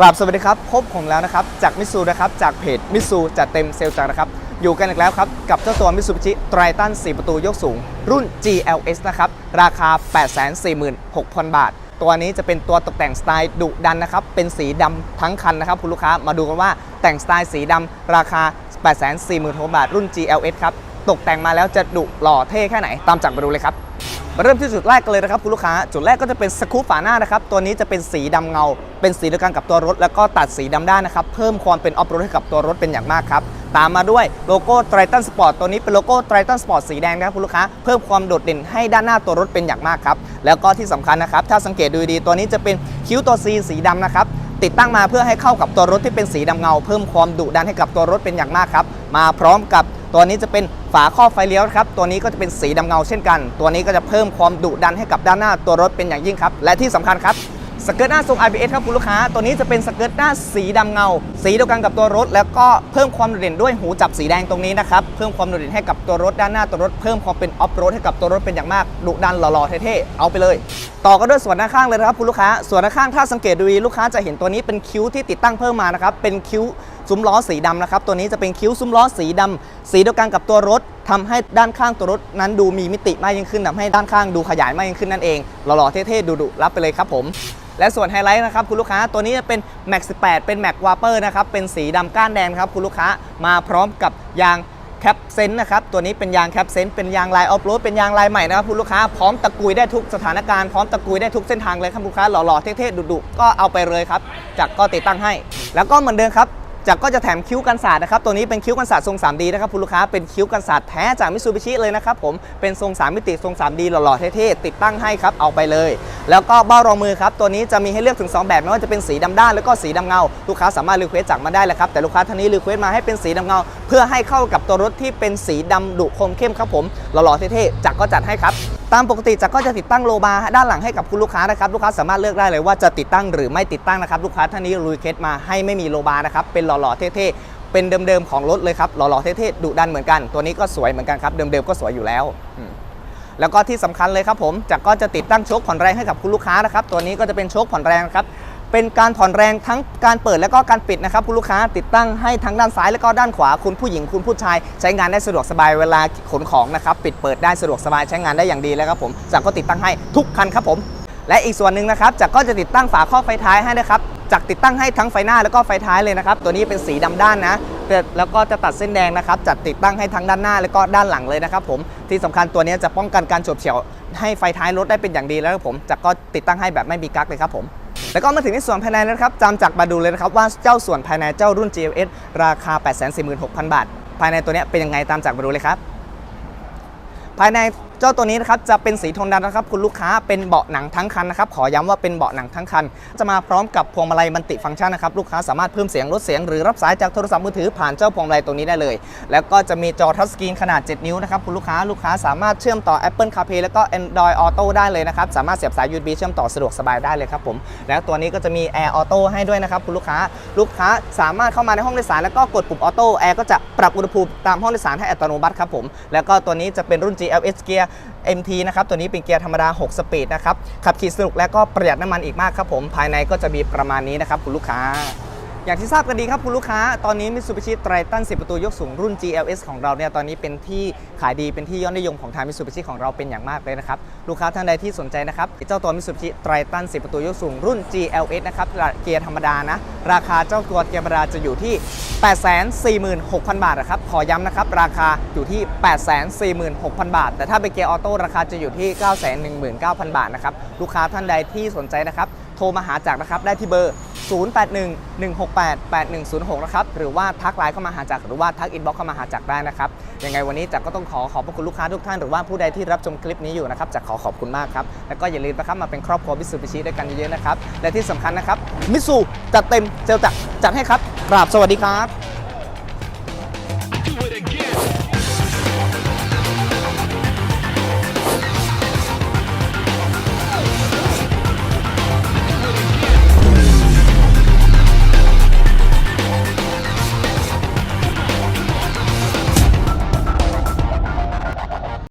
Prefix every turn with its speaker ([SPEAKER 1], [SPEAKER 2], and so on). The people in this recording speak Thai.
[SPEAKER 1] กราบสวัสดีครับ พบผมแล้วนะครับ จากมิสูนะครับ จากเพจมิสูจัดเต็มเซลล์จักนะครับ อยู่กันอีกแล้วครับ กับเจ้าตัวมิสูบิชิไตรตัน 4 ประตูยกสูง รุ่น GLS นะครับ ราคา 846,000 บาท ตัวนี้จะเป็นตัวตกแต่งสไตล์ดุดันนะครับ เป็นสีดำทั้งคันนะครับ คุณลูกค้ามาดูกันว่าแต่งสไตล์สีดำราคา 846,000 บาท รุ่น GLS ครับตกแต่งมาแล้วจะดุหล่อเท่แค่ไหนตามจากมาดูเลยครับ เริ่มที่จุดแรกกันเลยนะครับคุณลูกค้า จุดแรกก็จะเป็นสกู๊ปฝาหน้านะครับ ตัวนี้จะเป็นสีดำเงา เป็นสีเดียวกันกับตัวรถ แล้วก็ตัดสีดำด้านนะครับ เพิ่มความเป็นออฟโรดให้กับตัวรถเป็นอย่างมากครับ ตามมาด้วยโลโก้ไตรตันสปอร์ตตัวนี้เป็นโลโก้ไตรตันสปอร์ตสีแดงนะครับคุณลูกค้า เพิ่มความโดดเด่นให้ด้านหน้าตัวรถเป็นอย่างมากครับ แล้วก็ที่สำคัญนะครับ ถ้าสังเกตดูดีตัวนี้จะเป็นคิ้วตัว C สีดำนะครับ ติดตั้งมาเพื่อให้เข้ากับตัวรถที่เป็นสีดำเงา เพิ่มความดุดันให้กับตัวรถเป็นอย่างมากครับ มาพร้อมกับตัวนี้จะเป็นฝาครอบไฟเลี้ยวครับ ตัวนี้ก็จะเป็นสีดำเงาเช่นกัน ตัวนี้ก็จะเพิ่มความดุดันให้กับด้านหน้าตัวรถเป็นอย่างยิ่งครับ และที่สำคัญครับ สเกิร์ตหน้าทรง IPS ครับคุณลูกค้า ตัวนี้จะเป็นสเกิร์ตหน้าสีดำเงา สีเดียวกันกับตัวรถ แล้วก็เพิ่มความโดดเด่นด้วยหูจับสีแดงตรงนี้นะครับ เพิ่มความโดดเด่นให้กับตัวรถด้านหน้าตัวรถ เพิ่มความเป็นออฟโรดให้กับตัวรถเป็นอย่างมาก ดุดันหล่อๆเท่ๆ เอาไปเลย ต่อกันด้วยส่วนด้านข้างเลยนะครับคุณลูกค้า ส่วนด้านข้างถ้าสังเกตดูลูกค้าจะเห็นตัวนี้เป็นคิ้วที่ติดตั้งเพิ่มมานะครับ เป็นคิ้วซุ้มล้อสีดำนะครับ ตัวนี้จะเป็นคิ้วซุ้มล้อสีดำสีเดียวกันกับตัวรถทำให้ด้านข้างตัวรถนั้นดูมีมิติมากยิ่งขึ้นทำให้ด้านข้างดูขยายมากยิ่งขึ้นนั่นเอง หล่อๆเท่ๆดุๆรับไปเลยครับผม และส่วนไฮไลท์นะครับคุณลูกค้าตัวนี้จะเป็น Max 18 เป็น Max Wapper นะครับเป็นสีดำก้านแดงครับคุณลูกค้ามาพร้อมกับยางแคปเซนต์นะครับ ตัวนี้เป็นยางแคปเซนต์เป็นยางลายออฟโรดเป็นยางลายใหม่นะครับคุณลูกค้าพร้อมตะกุยได้ทุกสถานการณ์พร้อมตะกุยได้ทุกเส้นทางเลยครับคุณลูกค้าหล่อๆเท่ๆดุๆก็เอาไปเลยครับจากก็ติดตั้งให้ แล้วก็เหมือนเดิมครับ จากก็จะแถมคิ้วกันศาสตร์นะครับ ตัวนี้เป็นคิ้วกันศาสตร์ทรง 3D นะครับคุณลูกค้า เป็นคิ้วกันศาสตร์แท้จากมิ t ซูบิชิเลยนะครับผม เป็นทรง 3 มิติทรง 3D หล่อๆเท่ๆ ติดตั้งให้ครับ เอาไปเลย แล้วก็เบ้ารองมือครับ ตัวนี้จะมีให้เลือกถึง 2 แบบ ไม่ว่าจะเป็นสีดำด้านแล้วก็สีดำเงา ลูกค้าสามารถรีเควสจากมาได้เลยครับ แต่ลูกค้าท่านนี้รีเควสมาให้เป็นสีดำเงา เพื่อให้เข้ากับตัวรถที่เป็นสีดำดุคมเข้มครับผม หล่อๆเท่ๆจากก็จัดให้ครับ ตามปกติจากก็จะติดตั้งโลบาร์ด้านหลังให้กับคุณลูกค้านะครับลูกค้าสามารถเลือกได้เลยว่าจะติดตั้งหรือไม่ติดตั้งนะครับลูกค้าท่านนี้รีเควสมาให้ไม่มีโลบาร์นะครับเป็นหล่อๆเท่ๆเป็นเดิมๆของรถเลยครับหล่อๆเท่ๆดุดันเหมือนกัน ตัวนี้ก็สวยเหมือนกันครับเดิมๆก็สวยอยู่แล้วแล้วก็ที่สำคัญเลยครับผมจากก็จะติดตั้งโชคผ่อนแรงให้กับคุณลูกค้านะครับตัวนี้ก็จะเป็นโชคผ่อนแรงครับ เป็นการผ่อนแรงทั้งการเปิดและก็การปิดนะครับคุณลูกค้าติดตั้งให้ทั้งด้านซ้ายและก็ด้านขวาคุณผู้หญิงคุณผู้ชาย ใช้งานได้สะดวกสบายเวลาขนของนะครับปิดเปิดได้สะดวกสบายใช้งานได้อย่างดีแล้วครับผมจากก็ติดตั้งให้ทุกคันครับผม และอีกส่วนหนึ่งนะครับจากก็จะติดตั้งฝาครอบไฟท้ายให้นะครับจากติดตั้งให้ทั้งไฟหน้าแล้วก็ไฟท้ายเลยนะครับตัวนี้เป็นสีดำด้านนะแล้วก็จะตัดเส้นแดงนะครับจัดติดตั้งให้ทั้งด้านหน้าแล้วก็ด้านหลังเลยนะครับผมที่สำคัญตัวนี้จะป้องกันการฉบเฉี่ยวให้ไฟท้ายรถได้เป็นอย่างดีแล้วครับผมจากก็ติดตั้งให้แบบไม่มีกั๊กเลยครับผม แล้วก็มาถึงในส่วนภายในแล้วนะครับจำจากมาดูเลยนะครับว่าเจ้าส่วนภายในเจ้ารุ่น GLS ราคา 846,000 บาท ภายในตัวนี้เป็นยังไงตามจากมาดูเลยครับ ภายใน เจ้าตัวนี้นะครับจะเป็นสีโทนดำนะครับคุณลูกค้าเป็นเบาะหนังทั้งคันนะครับขอย้ำว่าเป็นเบาะหนังทั้งคัน จะมาพร้อมกับพวงมาลัยมันติฟังก์ชันนะครับลูกค้าสามารถเพิ่มเสียงลดเสียงหรือรับสายจากโทรศัพท์มือถือผ่านเจ้าพวงมาลัยตัวนี้ได้เลย แล้วก็จะมีจอทัชสกรีนขนาด 7 นิ้วนะครับคุณลูกค้าลูกค้าสามารถเชื่อมต่อ Apple CarPlay แล้วก็ Android Auto ได้เลยนะครับสามารถเสียบสาย USB เชื่อมต่อสะดวกสบายได้เลยครับผมแล้วตัวนี้ก็จะมี Air Auto ให้ด้วยนะครับคุณลูกค้าลูกค้าสามารถเข้ามาในห้องโดยสารแล้วก็กดปุ่มออโต้แอร์ก็จะปรับอุณหภูมิตามห้องโดยสารให้อัตโนมัติครับผมแล้วก็ตัวนี้จะเป็นรุ่น GLS Gear MT นะครับตัวนี้เป็นเกียร์ธรรมดา 6 สปีดนะครับขับขี่สนุกและก็ประหยัดน้ำมันอีกมากครับผมภายในก็จะมีประมาณนี้นะครับคุณลูกค้า อย่างที่ทราบกันดีครับคุณลูกค้า ตอนนี้ Mitsubishi Triton 10 ประตูยกสูงรุ่น GLS ของเราเนี่ยตอนนี้เป็นที่ขายดีเป็นที่ยอดนิยมของทาง Mitsubishi ของเราเป็นอย่างมากเลยนะครับ ลูกค้าท่านใดที่สนใจนะครับเจ้าตัว Mitsubishi Triton 10 ประตูยกสูงรุ่น GLS นะครับเกียร์ธรรมดานะ ราคาเจ้าตัวเกียร์ธรรมดาจะอยู่ที่ 846,000 บาทนะครับขอย้ำนะครับราคาอยู่ที่ 846,000 บาท แต่ถ้าเป็นเกียร์ออโต้ราคาจะอยู่ที่ 919,000 บาทนะครับลูกค้าท่านใดที่สนใจนะครับโทรมาหาจากนะครับได้ที่เบอร์ 0811688106 นะครับ หรือว่าทักไลน์เข้ามาหาจากหรือว่าทักอินบ็อกเข้ามาหาจากได้นะครับ ยังไงวันนี้จากก็ต้องขอขอบพระคุณลูกค้าทุกท่านหรือว่าผู้ใดที่รับชมคลิปนี้อยู่นะครับจากขอขอบคุณมากครับ แล้วก็อย่าลืมนะครับมาเป็นครอบครัวมิสูบิชิด้วยกันเยอะๆนะครับ และที่สำคัญนะครับ มิสูจัดเต็มเจลจัดจัดให้ครับกราบสวัสดีครับ